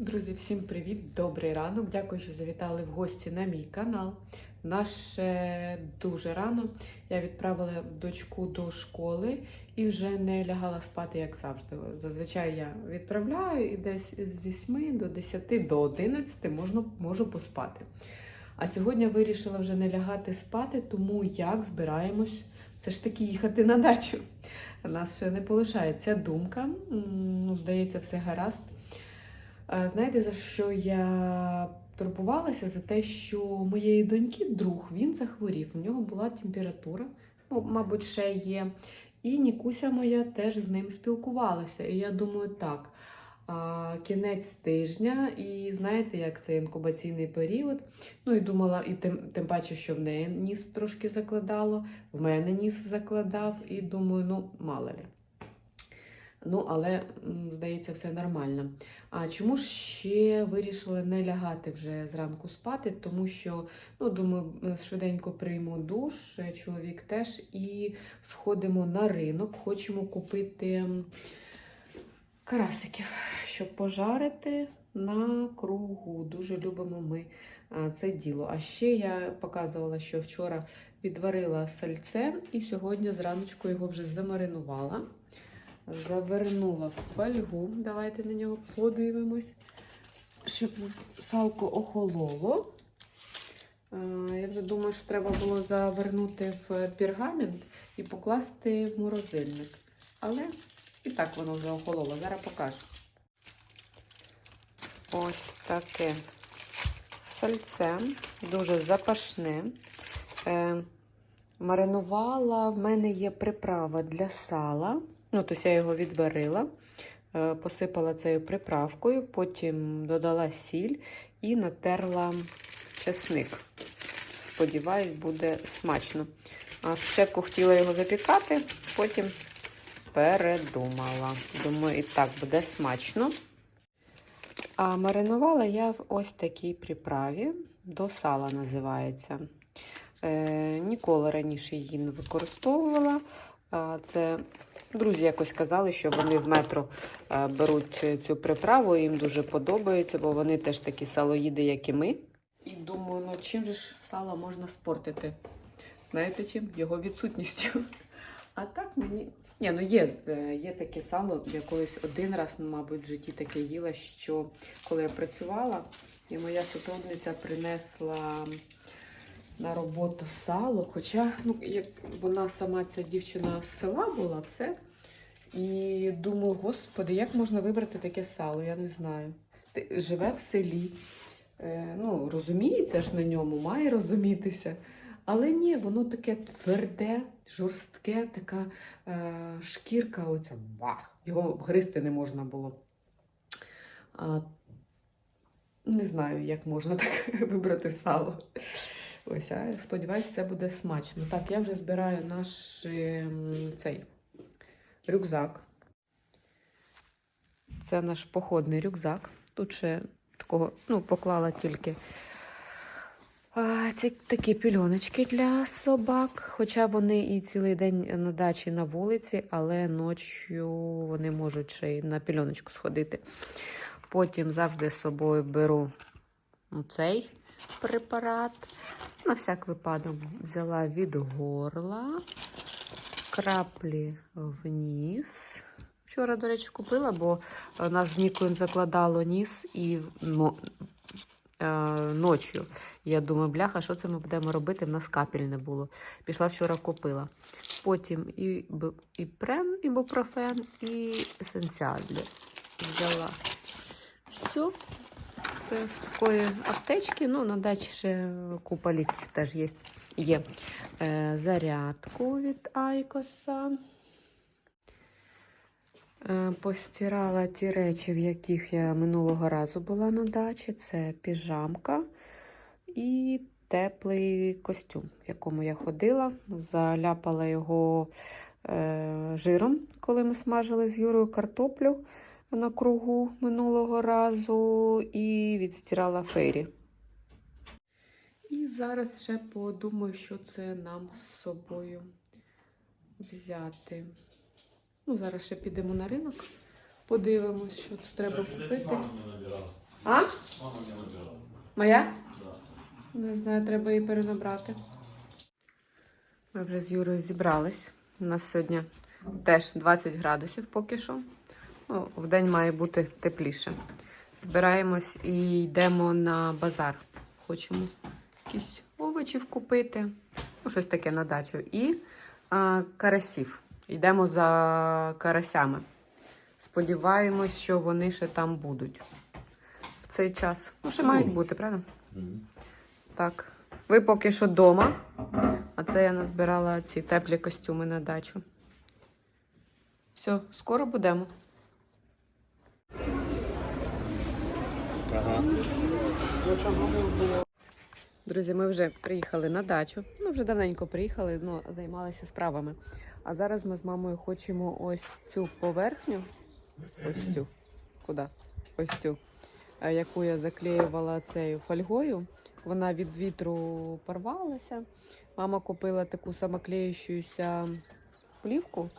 Друзі, всім привіт! Добрий ранок. Дякую, що завітали в гості на мій канал. Наше дуже рано. Я відправила дочку до школи і вже не лягала спати, як завжди. Зазвичай я відправляю і десь з 8 до 10 до 11 можна, можу поспати. А сьогодні вирішила вже не лягати спати, тому як збираємось все ж таки їхати на дачу. Нас ще не полишається думка. Ну, здається, все гаразд. Знаєте, за що я турбувалася? За те, що моєї доньки друг він захворів. У нього була температура, ну, мабуть, ще є. І Нікуся моя теж з ним спілкувалася. І я думаю, так. Кінець тижня, і знаєте, як це інкубаційний період. Ну і думала, і тим, тим паче, що в неї ніс трошки закладало, в мене ніс закладав, і думаю, ну, мало ли. Ну, але, здається, все нормально. А чому ж ще вирішила не лягати вже зранку спати? Тому що, ну, думаю, швиденько прийму душ, е, чоловік теж, і сходимо на ринок. Хочемо купити карасиків, щоб пожарити на кругу. Дуже любимо ми це діло. А ще я показувала, що вчора відварила сальце, і сьогодні зраночку його вже замаринувала. Завернула в фольгу. Давайте на нього подивимось, щоб салко охололо. Я вже думаю, що треба було завернути в пергамент і покласти в морозильник. Але і так воно вже охололо. Зараз покажу. Ось таке сальце, дуже запашне. Е, маринувала, в мене є приправа для сала. Ну, тобто я його відварила, е, посипала цією приправкою, потім додала сіль і натерла чесник. Сподіваюсь, буде смачно. А спочатку хотіла його запікати, потім передумала. Думаю, і так буде смачно. А маринувала я в ось такій приправі. До сала називається. Е, ніколи раніше її не використовувала. Це друзі якось казали, що вони в метро е, беруть цю приправу, їм дуже подобається, бо вони теж такі салоїди, як і ми. І думаю, ну чим же ж сало можна спортити? Знаєте чим? Його відсутністю. А так мені. Ні, ну є, е, є таке сало. Я колись один раз, мабуть, в житті таке їла, що коли я працювала, і моя сотрудниця принесла на роботу сало. Хоча, ну, як вона сама ця дівчина з села була, все. І думаю, господи, як можна вибрати таке сало? Я не знаю. Ти- Живе в селі. Е, ну, розуміється ж на ньому, має розумітися. Але ні, воно таке тверде, жорстке, така е, шкірка, оця бах, його вгризти не можна було. А, не знаю, як можна так вибрати сало. Ось, а сподіваюся, це буде смачно. Так, я вже збираю наш ем, цей рюкзак. Це наш походний рюкзак. Тут ще такого, ну, поклала тільки а, ці такі пільоночки для собак. Хоча вони і цілий день на дачі на вулиці, але ночі вони можуть ще й на пільоночку сходити. Потім завжди з собою беру цей препарат. На всяк випадок взяла від горла, краплі вниз. Вчора, до речі, купила, бо нас з Нікою закладало ніс і ну, е, ночі. Я думаю, бляха, що це ми будемо робити? В нас капель не було. Пішла вчора купила. Потім і, і прем, ібупрофен, і есенціаль взяла. Все. Це з такої аптечки. Ну, на дачі ще купа ліків теж є. є. Е, зарядку від Айкоса. Е, постирала ті речі, в яких я минулого разу була на дачі. Це піжамка і теплий костюм, в якому я ходила. Заляпала його е, жиром, коли ми смажили з Юрою картоплю на кругу минулого разу, і відстирала фейрі. І зараз ще подумаю, що це нам з собою взяти. Ну, зараз ще підемо на ринок, подивимось, що це треба Це купити. А? Мама не вибирала. Моя? Да. Не знаю, треба її перенабрати. Ми вже з Юрою зібрались. У нас сьогодні теж 20 градусів поки що. Ну, в день має бути тепліше. Збираємось і йдемо на базар. Хочемо якісь овочів купити. Ну, щось таке на дачу. І а, карасів. Йдемо за карасями. Сподіваємось, що вони ще там будуть в цей час. Ну, ще мають бути, правда? Так. Ви поки що вдома. А це я назбирала ці теплі костюми на дачу. Все, скоро будемо. Друзі, ми вже приїхали на дачу. Ну, вже давненько приїхали, ну, займалися справами. А зараз ми з мамою хочемо ось цю поверхню. Ось цю. Куди? Ось цю. е, Яку я заклеювала цією фольгою. Вона від вітру порвалася. Мама купила таку самоклеючуся плівку,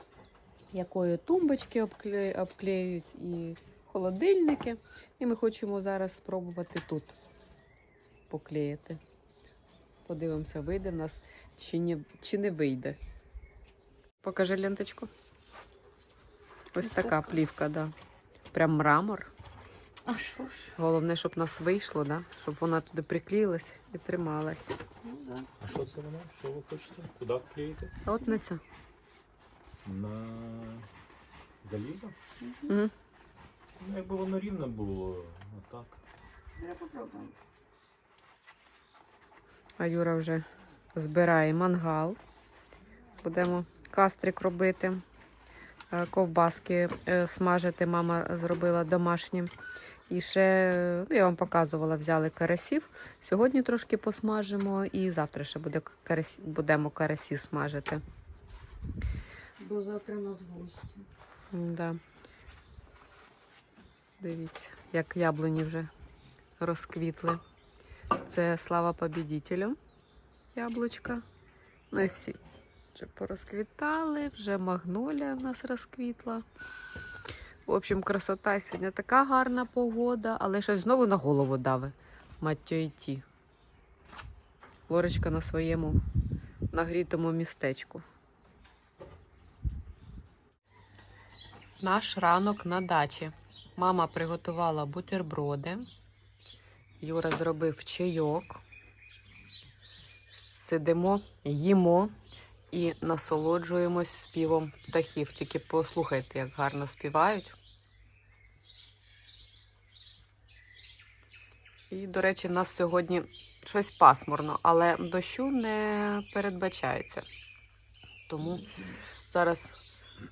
якою тумбочки обкле- обклеюють і холодильники. І ми хочемо зараз спробувати тут поклеїти. Подивимося, вийде в нас чи, ні, чи не вийде. Покажи ленточку. Ось така плівка, да. Прям мрамор. А що ж? Головне, щоб нас вийшло, да? щоб вона туди приклеїлась і трималась. Ну да. А що це воно? Що ви хочете? Куди клеїти? А От на це. На залізо? Угу. Ну, якби воно рівне було, отак. Давай попробуємо. А Юра вже збирає мангал. Будемо кастрик робити. Е, Ковбаски е, смажити мама зробила домашні. І ще, ну, я вам показувала, взяли карасів. Сьогодні трошки посмажимо і завтра ще буде карасі, будемо карасі смажити. Бо завтра у нас гості. Да. Дивіться, як яблуні вже розквітли. Це слава побідітелю. Яблучка. Ну і всі вже порозквітали, вже магнолія в нас розквітла. В общем, красота сьогодні така гарна погода, але щось знову на голову дави. Маттю йти. Лорочка на своєму нагрітому містечку. Наш ранок на дачі. Мама приготувала бутерброди. Юра зробив чайок. Сидимо, їмо і насолоджуємось співом птахів. Тільки послухайте, як гарно співають. І, до речі, в нас сьогодні щось пасмурно, але дощу не передбачається. Тому зараз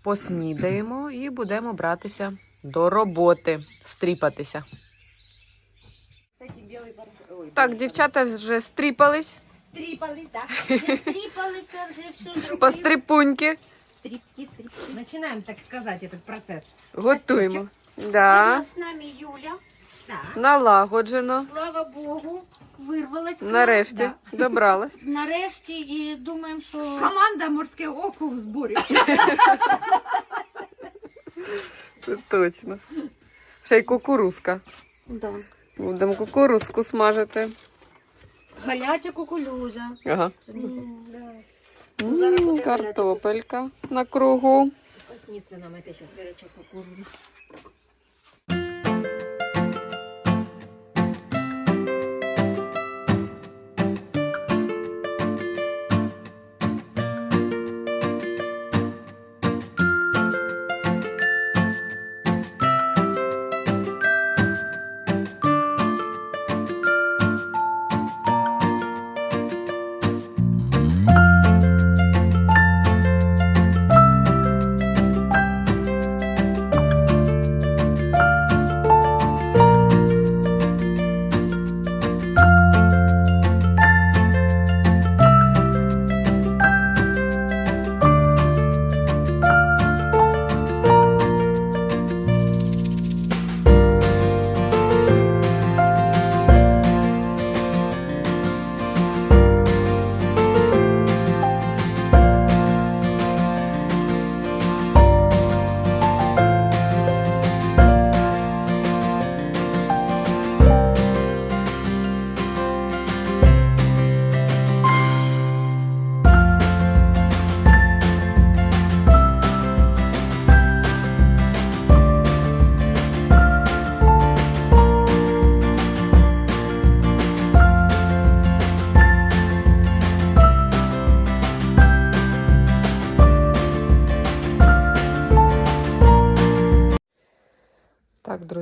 поснідаємо і будемо братися до роботи, стріпатися. Так, дівчата вже стріпались, Стріпались, так. Вже стріпалися, вже все зробили. постріпуньки, Стріпки, стріпки. Начинаем, так сказать, этот процесс. готуємо. Да, с нами Юля. Так. налагоджено. Слава Богу, вирвалась. Нарешті Да. добралась. Нарешті і думаємо, що Команда морське око в зборі. Це точно. Ще й кукурузка. да. Будемо кукурузку смажити. Галяча кукуруза. Ага. М, Зараз буде Картопелька на кругу. Посніться нам це зараз гаряча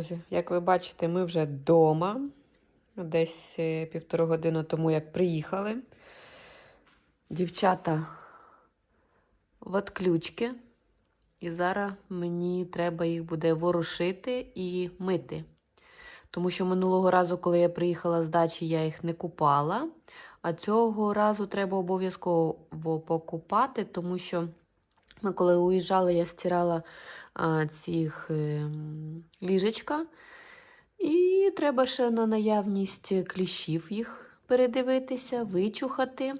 кукуруза. як ви бачите, ми вже вдома. Десь е, півтори години тому, як приїхали. Дівчата в отключки. І зараз мені треба їх буде ворушити і мити. Тому що минулого разу, коли я приїхала з дачі, я їх не купала. А цього разу треба обов'язково покупати, тому що ми коли уїжджали, я стирала цих е, ліжечка. І треба ще на наявність кліщів їх передивитися, вичухати.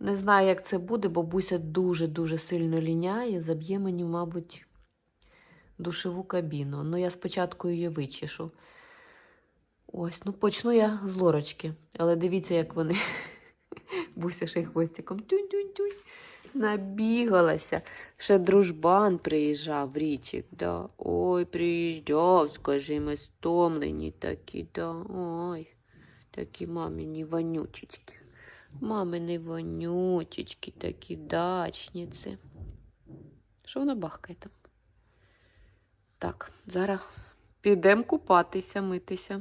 Не знаю, як це буде, бо Буся дуже-дуже сильно ліняє, заб'є мені, мабуть, душеву кабіну. Ну, я спочатку її вичешу. Ось, ну почну я з лорочки. Але дивіться, як вони. Буся ще хвостиком тюнь-тюнь-тюнь. Набігалася. Ще дружбан приїжджав в річик. Да. Ой, приїжджав, скажи, ми стомлені такі, да. Ой, такі мамині вонючечки. Мамини вонючечки, такі дачниці. Що вона бахкає там? Так, зараз підемо купатися, митися.